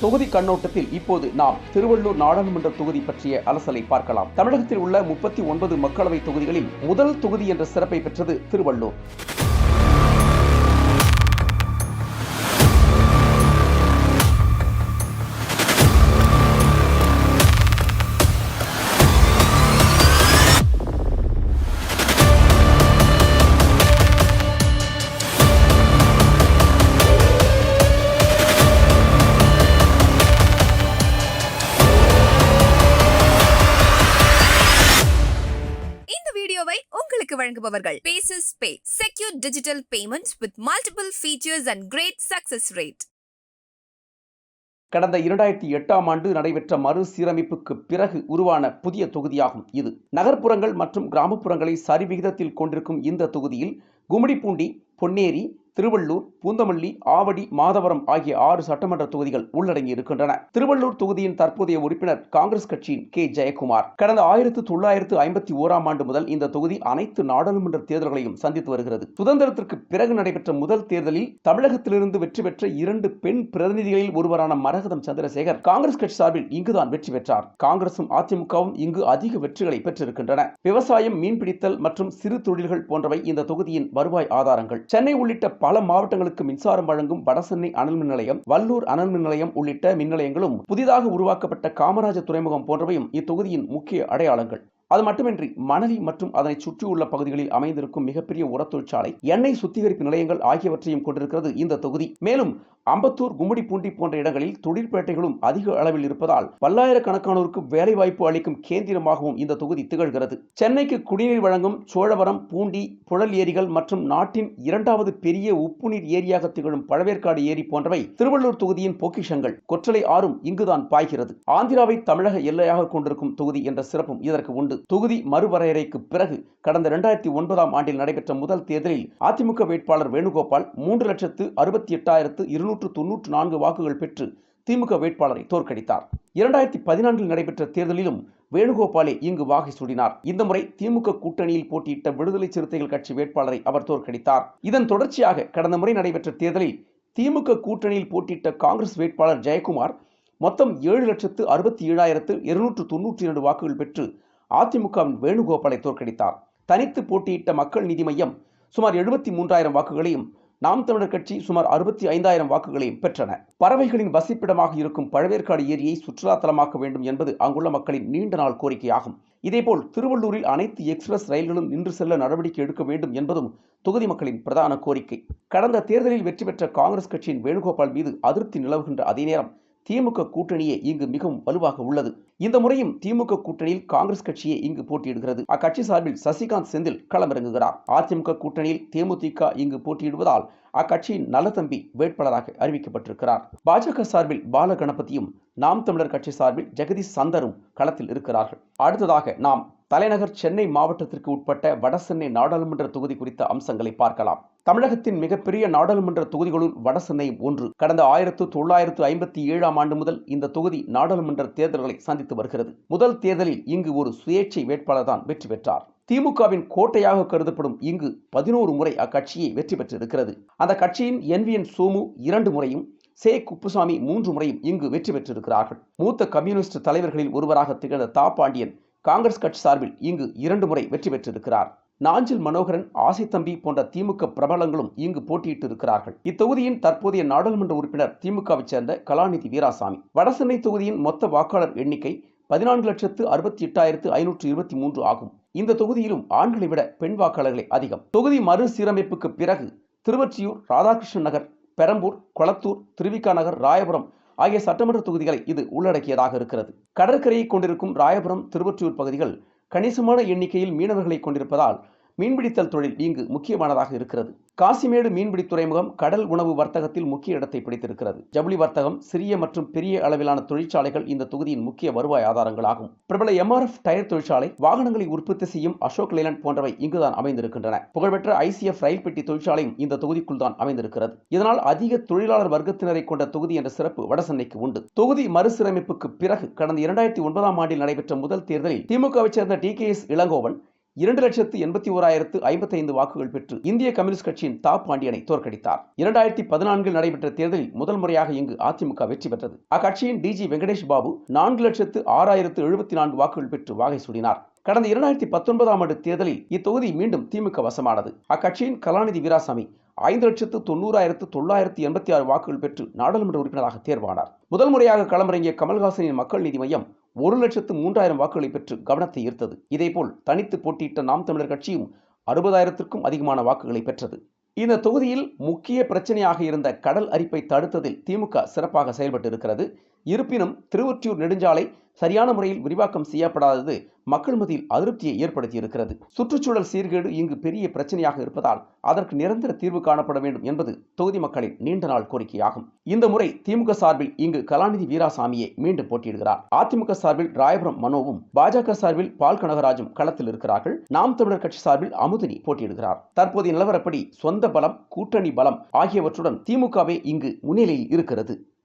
தொகுதி கண்ணோட்டத்தில் இப்போது நாம் திருவள்ளூர் நாடாளுமன்ற தொகுதி பற்றிய அலசலை பார்க்கலாம். தமிழகத்தில் உள்ள முப்பத்தி ஒன்பது மக்களவை தொகுதிகளில் முதல் தொகுதி என்ற சிறப்பை பெற்றது திருவள்ளூர். வழங்குபவர்கள். Paces pay secure digital payments with multiple features and great success rate கடந்த இரண்டாயிரத்தி எட்டாம் ஆண்டு நடைபெற்ற மறுசீரமைப்புக்கு பிறகு உருவான புதிய தொகுதியாகும் இது. நகர்ப்புறங்கள் மற்றும் கிராமப்புறங்களை சரிவிகிதத்தில் கொண்டிருக்கும் இந்த தொகுதியில் கும்மிடிப்பூண்டி பொன்னேரி திருவள்ளூர் பூந்தமல்லி ஆவடி மாதவரம் ஆகிய ஆறு சட்டமன்ற தொகுதிகள் உள்ளடங்கி இருக்கின்றன. திருவள்ளூர் தொகுதியின் தற்போதைய உறுப்பினர் காங்கிரஸ் கட்சியின் கே. ஜெயக்குமார். கடந்த ஆயிரத்து தொள்ளாயிரத்து ஐம்பத்தி ஓராம் ஆண்டு முதல் இந்த தொகுதி அனைத்து நாடாளுமன்ற தேர்தல்களையும் சந்தித்து வருகிறது. சுதந்திரத்திற்கு பிறகு நடைபெற்ற முதல் தேர்தலில் தமிழகத்திலிருந்து வெற்றி பெற்ற இரண்டு பெண் பிரதிநிதிகளில் ஒருவரான மரகதம் சந்திரசேகர் காங்கிரஸ் கட்சி சார்பில் இங்குதான் வெற்றி பெற்றார். காங்கிரசும் அதிமுகவும் இங்கு அதிக வெற்றிகளை பெற்றிருக்கின்றன. விவசாயம் மீன்பிடித்தல் மற்றும் சிறு தொழில்கள் போன்றவை இந்த தொகுதியின் வருவாய் ஆதாரங்கள். சென்னை உள்ளிட்ட பல மாவட்டங்களுக்கு மின்சாரம் வழங்கும் வடசென்னை அனல் மின் நிலையம் வல்லூர் அனல் மின் நிலையம் உள்ளிட்ட மின் நிலையங்களும் புதிதாக உருவாக்கப்பட்ட காமராஜர் துறைமுகம் போன்றவையும் இத்தொகுதியின் முக்கிய அடையாளங்கள். அது மட்டுமின்றி மணலி மற்றும் அதனை சுற்றியுள்ள பகுதிகளில் அமைந்திருக்கும் மிகப்பெரிய உரத் தொழிற்சாலை எண்ணெய் சுத்திகரிப்பு நிலையங்கள் ஆகியவற்றையும் கொண்டிருக்கிறது இந்த தொகுதி. மேலும் அம்பத்தூர் கும்மிடிப்பூண்டி போன்ற இடங்களில் தொழிற்பேட்டைகளும் அதிக அளவில் இருப்பதால் பல்லாயிரக்கணக்கானோருக்கு வேலைவாய்ப்பு அளிக்கும் கேந்திரமாகவும் இந்த தொகுதி திகழ்கிறது. சென்னைக்கு குடிநீர் வழங்கும் சோழவரம் பூண்டி புழல் ஏரிகள் மற்றும் நாட்டின் இரண்டாவது பெரிய உப்புநீர் ஏரியாக திகழும் பழவேற்காடு ஏரி போன்றவை திருவள்ளூர் தொகுதியின் பொக்கிஷங்கள். கொற்றலை ஆறும் இங்குதான் பாய்கிறது. ஆந்திராவை தமிழக எல்லையாக கொண்டிருக்கும் தொகுதி என்ற சிறப்பும் இதற்கு உண்டு. தொகுதி மறுவரையறைக்கு பிறகு கடந்த இரண்டாயிரத்தி ஒன்பதாம் ஆண்டில் நடைபெற்ற முதல் தேர்தலில் அதிமுக வேட்பாளர் வேணுகோபால் மூன்று லட்சத்து அறுபத்தி எட்டாயிரத்து இருநூற்று தொன்னூற்று நான்கு வாக்குகள் பெற்று திமுக வேட்பாளரை தோற்கடித்தார். இரண்டாயிரத்தி பதினான்கில் நடைபெற்ற தேர்தலிலும் வேணுகோபாலே இங்கு வாகை சூடினார். இந்த முறை திமுக கூட்டணியில் போட்டியிட்ட விடுதலை சிறுத்தைகள் கட்சி வேட்பாளரை அவர் தோற்கடித்தார். இதன் தொடர்ச்சியாக கடந்த முறை நடைபெற்ற தேர்தலில் திமுக கூட்டணியில் போட்டியிட்ட காங்கிரஸ் வேட்பாளர் ஜெயக்குமார் மொத்தம் ஏழு லட்சத்து அறுபத்தி ஏழாயிரத்து இருநூற்று தொன்னூற்றி இரண்டு வாக்குகள் பெற்று அதிமுகவின் வேணுகோபாலை தோற்கடித்தார். தனித்து போட்டியிட்ட மக்கள் நீதி மையம் சுமார் எழுபத்தி மூன்றாயிரம் வாக்குகளையும் நாம் தமிழர் கட்சி சுமார் அறுபத்தி ஐந்தாயிரம் வாக்குகளையும் பெற்றன. பறவைகளின் வசிப்பிடமாக இருக்கும் பழவேற்காடு ஏரியை சுற்றுலா தலமாக்க வேண்டும் என்பது அங்குள்ள மக்களின் நீண்ட நாள் கோரிக்கையாகும். இதேபோல் திருவள்ளூரில் அனைத்து எக்ஸ்பிரஸ் ரயில்களும் நின்று செல்ல நடவடிக்கை எடுக்க வேண்டும் என்பதும் தொகுதி மக்களின் பிரதான கோரிக்கை. கடந்த தேர்தலில் வெற்றி பெற்ற காங்கிரஸ் கட்சியின் வேணுகோபால் மீது அதிருப்தி நிலவுகின்ற அதே நேரம் திமுக கூட்டணியே இங்கு மிகவும் வலுவாக உள்ளது. இந்த முறையும் திமுக கூட்டணியில் காங்கிரஸ் கட்சியே இங்கு போட்டியிடுகிறது. அக்கட்சி சார்பில் சசிகாந்த் செந்தில் களமிறங்குகிறார். அதிமுக கூட்டணியில் தேமுதிக இங்கு போட்டியிடுவதால் அக்கட்சியின் நலதம்பி வேட்பாளராக அறிவிக்கப்பட்டிருக்கிறார். பாஜக சார்பில் பால கணபதியும் நாம் தமிழர் கட்சி சார்பில் ஜெகதீஷ் சந்தரும் களத்தில் இருக்கிறார்கள். அடுத்ததாக நாம் தலைநகர் சென்னை மாவட்டத்திற்கு உட்பட்ட வடசென்னை நாடாளுமன்ற தொகுதி குறித்த அம்சங்களை பார்க்கலாம். தமிழகத்தின் மிகப்பெரிய நாடாளுமன்ற தொகுதிகளுள் வடசென்னையும் ஒன்று. கடந்த ஆயிரத்து தொள்ளாயிரத்து ஐம்பத்தி ஏழாம் ஆண்டு முதல் இந்த தொகுதி நாடாளுமன்ற தேர்தல்களை சந்தித்து வருகிறது. முதல் தேர்தலில் இங்கு ஒரு சுயேட்சை வேட்பாளர் தான் வெற்றி பெற்றார். திமுகவின் கோட்டையாக கருதப்படும் இங்கு பதினோரு முறை அக்கட்சியை வெற்றி பெற்றிருக்கிறது. அந்த கட்சியின் என்விஎன் சோமு இரண்டு முறையும் சே. குப்புசாமி மூன்று முறையும் இங்கு வெற்றி பெற்றிருக்கிறார்கள். மூத்த கம்யூனிஸ்ட் தலைவர்களில் ஒருவராக திகழ்ந்த தா. பாண்டியன் காங்கிரஸ் கட்சி சார்பில் இங்கு இரண்டு முறை வெற்றி பெற்றிருக்கிறார். நாஞ்சில் மனோகரன் ஆசைத்தம்பி போன்ற திமுக பிரபலங்களும் இங்கு போட்டியிட்டு இருக்கிறார்கள் இத்தொகுதியின் தற்போதைய நாடாளுமன்ற உறுப்பினர் திமுகவைச் சேர்ந்த கலாநிதி வீராசாமி. வடசென்னை தொகுதியின் மொத்த வாக்காளர் எண்ணிக்கை பதினான்கு லட்சத்து அறுபத்தி எட்டாயிரத்து ஐநூற்று இருபத்தி மூன்று ஆகும். இந்த தொகுதியிலும் ஆண்களை விட பெண் வாக்காளர்களே அதிகம். தொகுதி மறுசீரமைப்புக்கு பிறகு திருவொற்றியூர் ராதாகிருஷ்ணன் நகர் பெரம்பூர் கொளத்தூர் திருவிக்கா நகர் ராயபுரம் ஆகிய சட்டமன்ற தொகுதிகளை இது உள்ளடக்கியதாக இருக்கிறது. கடற்கரையை கொண்டிருக்கும் ராயபுரம் திருவொற்றியூர் பகுதிகள் கணிசமான எண்ணிக்கையில் மீனவர்களை கொண்டிருப்பதால் மீன்பிடித்தல் தொழில் இங்கு முக்கியமானதாக இருக்கிறது. காசிமேடு மீன்பிடி துறைமுகம் கடல் உணவு வர்த்தகத்தில் முக்கிய இடத்தை பிடித்திருக்கிறது. ஜவுளி வர்த்தகம் சிறிய மற்றும் பெரிய அளவிலான தொழிற்சாலைகள் இந்த தொகுதியின் முக்கிய வருவாய் ஆதாரங்களாகும். பிரபல எம்ஆர்எஃப் டயர் தொழிற்சாலை வாகனங்களை உற்பத்தி செய்யும் அசோக் லேலண்ட் போன்றவை இங்குதான் அமைந்திருக்கின்றன. புகழ்பெற்ற ஐசிஎஃப் ரயில் பெட்டி தொழிற்சாலையும் இந்த தொகுதிக்குள் தான் அமைந்திருக்கிறது. இதனால் அதிக தொழிலாளர் வர்க்கத்தினரை கொண்ட தொகுதி என்ற சிறப்பு வடசென்னைக்கு உண்டு. தொகுதி மறுசீரமைப்புக்கு பிறகு கடந்த இரண்டாயிரத்தி ஒன்பதாம் ஆண்டில் நடைபெற்ற முதல் தேர்தலில் திமுகவை சேர்ந்த டி கே எஸ் இளங்கோவன் இரண்டு லட்சத்து எண்பத்தி ஓராயிரத்து ஐம்பத்தைந்து வாக்குகள் பெற்று இந்திய கம்யூனிஸ்ட் கட்சியின் தா பாண்டியனை தோற்கடித்தார். இரண்டாயிரத்தி பதினான்கில் நடைபெற்ற தேர்தலில் முதல் முறையாக இங்கு அதிமுக வெற்றி பெற்றது. அக்கட்சியின் டிஜி வெங்கடேஷ் பாபு நான்கு லட்சத்து ஆறாயிரத்து எழுபத்தி நான்கு வாக்குகள் பெற்று வாகை சூடினார். கடந்த இரண்டாயிரத்தி பத்தொன்பதாம் ஆண்டு தேர்தலில் இத்தொகுதி மீண்டும் திமுக வசமானது. அக்கட்சியின் கலாநிதி வீராசாமி ஐந்து லட்சத்து தொண்ணூறாயிரத்து தொள்ளாயிரத்து எண்பத்தி ஆறு வாக்குகள் பெற்று நாடாளுமன்ற உறுப்பினராக தேர்வானார். முதல் முறையாக களமிறங்கிய கமல்ஹாசனின் மக்கள் நீதி மையம் ஒரு லட்சத்து மூன்றாயிரம் வாக்குகளை பெற்று கவனத்தை ஈர்த்தது. இதேபோல் தனித்து போட்டியிட்ட நாம் தமிழர் கட்சியும் அறுபதாயிரத்திற்கும் அதிகமான வாக்குகளை பெற்றது. இந்த தொகுதியில் முக்கிய பிரச்சனையாக இருந்த கடல் அரிப்பை தடுத்ததில் திமுக சிறப்பாக செயல்பட்டு இருக்கிறது இருப்பினும் திருவொற்றியூர் நெடுஞ்சாலை சரியான முறையில் விரிவாக்கம் செய்யப்படாதது மக்கள் மத்தியில் அதிருப்தியை ஏற்படுத்தியிருக்கிறது. சுற்றுச்சூழல் சீர்கேடு இங்கு பெரிய பிரச்சனையாக இருப்பதால் அதற்கு நிரந்தர தீர்வு காணப்பட வேண்டும் என்பது தொகுதி மக்களின் நீண்ட நாள் கோரிக்கையாகும். இந்த முறை திமுக சார்பில் இங்கு கலாநிதி வீராசாமியை மீண்டும் போட்டியிடுகிறார். அதிமுக சார்பில் ராயபுரம் மனோவும் பாஜக சார்பில் பால் கனகராஜும் களத்தில் இருக்கிறார்கள். நாம் தமிழர் கட்சி சார்பில் அமுதினி போட்டியிடுகிறார். தற்போதைய நிலவரப்படி சொந்த பலம் கூட்டணி பலம் ஆகியவற்றுடன் திமுகவே இங்கு முன்னிலையில் இருக்கிறது.